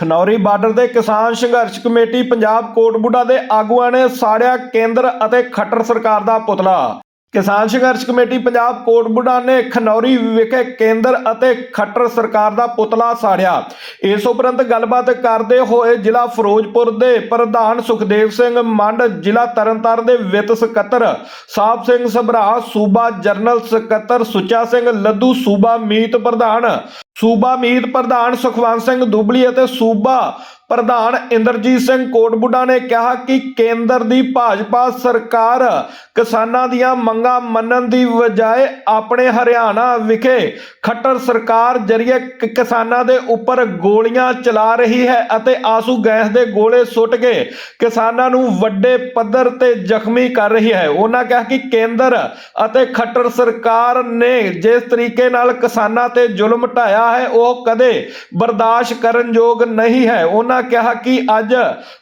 Khanauri border ਦੇ ਕਿਸਾਨ ਸੰਘਰਸ਼ ਕਮੇਟੀ ਪੰਜਾਬ ਕੋਟਬੁੱਢਾ ਦੇ ਆਗੂਆਂ ਨੇ ਸਾੜਿਆ ਕੇਂਦਰ ਅਤੇ ਖੱਟਰ ਸਰਕਾਰ ਦਾ ਪੁਤਲਾ। ਕਿਸਾਨ ਸੰਘਰਸ਼ ਕਮੇਟੀ ਪੰਜਾਬ ਕੋਟਬੁੱਢਾ ਨੇ ਖਨੌਰੀ ਵਿਖੇ ਕੇਂਦਰ ਅਤੇ ਖੱਟਰ ਸਰਕਾਰ ਦਾ ਪੁਤਲਾ ਸਾੜਿਆ। ਇਸ ਉਪਰੰਤ ਗੱਲਬਾਤ ਕਰਦੇ ਹੋਏ ਜ਼ਿਲ੍ਹਾ ਫਿਰੋਜ਼ਪੁਰ ਦੇ ਪ੍ਰਧਾਨ ਸੁਖਦੇਵ ਸਿੰਘ ਮੰਡ, ਜ਼ਿਲ੍ਹਾ ਤਰਨਤਾਰਨ ਦੇ ਵਿੱਤ ਸਕੱਤਰ ਸਾਹਿਬ ਸਿੰਘ ਸਭਰਾ, ਸੂਬਾ ਜਰਨਲ ਸਕੱਤਰ ਸੁੱਚਾ ਸਿੰਘ ਲੱਧੂ ਸੂਬਾ ਮੀਤ ਪ੍ਰਧਾਨ ਸੂਬਾ ਮੀਤ ਪ੍ਰਧਾਨ ਸੁਖਵੰਤ ਸਿੰਘ ਦੁਬਲੀ ਅਤੇ ਸੂਬਾ ਪ੍ਰਧਾਨ ਇੰਦਰਜੀਤ ਸਿੰਘ ਕੋਟਬੁੱਢਾ ਨੇ ਕਿਹਾ ਕਿ ਕੇਂਦਰ ਦੀ ਭਾਜਪਾ ਸਰਕਾਰ ਕਿਸਾਨਾਂ ਦੀਆਂ ਮੰਗਾਂ ਮੰਨਣ ਦੀ ਬਜਾਏ ਆਪਣੇ ਹਰਿਆਣਾ ਵਿਖੇ ਖੱਟਰ ਸਰਕਾਰ ਜਰੀਏ ਕਿਸਾਨਾਂ ਦੇ ਉੱਪਰ ਗੋਲੀਆਂ ਚਲਾ ਰਹੀ ਹੈ ਅਤੇ ਆਸੂ ਗੈਸ ਦੇ ਗੋਲੇ ਸੁੱਟ ਕੇ ਕਿਸਾਨਾਂ ਨੂੰ ਵੱਡੇ ਪੱਧਰ ਤੇ ਜ਼ਖਮੀ ਕਰ ਰਹੀ ਹੈ। ਉਹਨਾਂ ਕਿਹਾ ਕਿ ਕੇਂਦਰ ਅਤੇ ਖੱਟਰ ਸਰਕਾਰ ਨੇ ਜਿਸ ਤਰੀਕੇ ਨਾਲ ਕਿਸਾਨਾਂ ਤੇ ਜ਼ੁਲਮ ਢਾਇਆ ਹੈ, ਉਹ ਕਦੇ ਬਰਦਾਸ਼ਤ ਕਰਨ ਯੋਗ ਨਹੀਂ ਹੈ। ਉਹਨਾਂ ਕਿਹਾ ਕਿ ਅੱਜ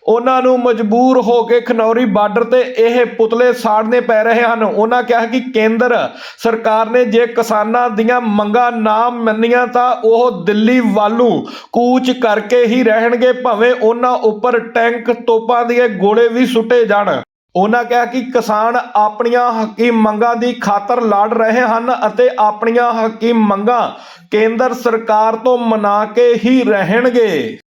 ਉਹਨਾਂ ਨੂੰ ਮਜਬੂਰ ਹੋ ਕੇ ਖਨੌਰੀ ਬਾਰਡਰ ਤੇ ਇਹ ਪੁਤਲੇ ਸਾੜਨੇ ਪੈ ਰਹੇ ਹਨ। ਉਹਨਾਂ ਕਿਹਾ ਕਿ ਕੇਂਦਰ ਸਰਕਾਰ ਨੇ ਜੇ ਕਿਸਾਨਾਂ ਦੀਆਂ ਮੰਗਾਂ ਨਾ ਮੰਨੀਆਂ ਤਾਂ ਉਹ ਦਿੱਲੀ ਵੱਲੋਂ ਕੂਚ ਕਰਕੇ ਹੀ ਰਹਿਣਗੇ, ਭਾਵੇਂ ਉਹਨਾਂ ਉੱਪਰ ਟੈਂਕ ਤੋਪਾਂ ਦੇ ਗੋਲੇ ਵੀ ਸੁੱਟੇ ਜਾਣ। ਉਹਨਾਂ ਕਿਹਾ ਕਿ ਕਿਸਾਨ ਆਪਣੀਆਂ ਹੱਕੀ ਮੰਗਾਂ ਦੀ ਖਾਤਰ ਲੜ ਰਹੇ ਹਨ ਅਤੇ ਆਪਣੀਆਂ ਹੱਕੀ ਮੰਗਾਂ ਕੇਂਦਰ ਸਰਕਾਰ ਤੋਂ ਮਨਾ ਕੇ ਹੀ ਰਹਿਣਗੇ।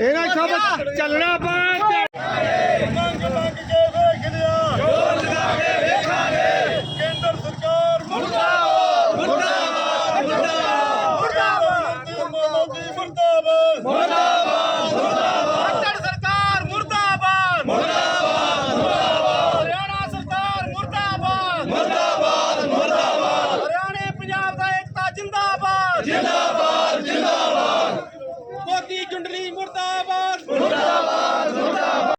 ਇਹਨਾਂ ਸਭ ਚੱਲਣਾ ਪਾ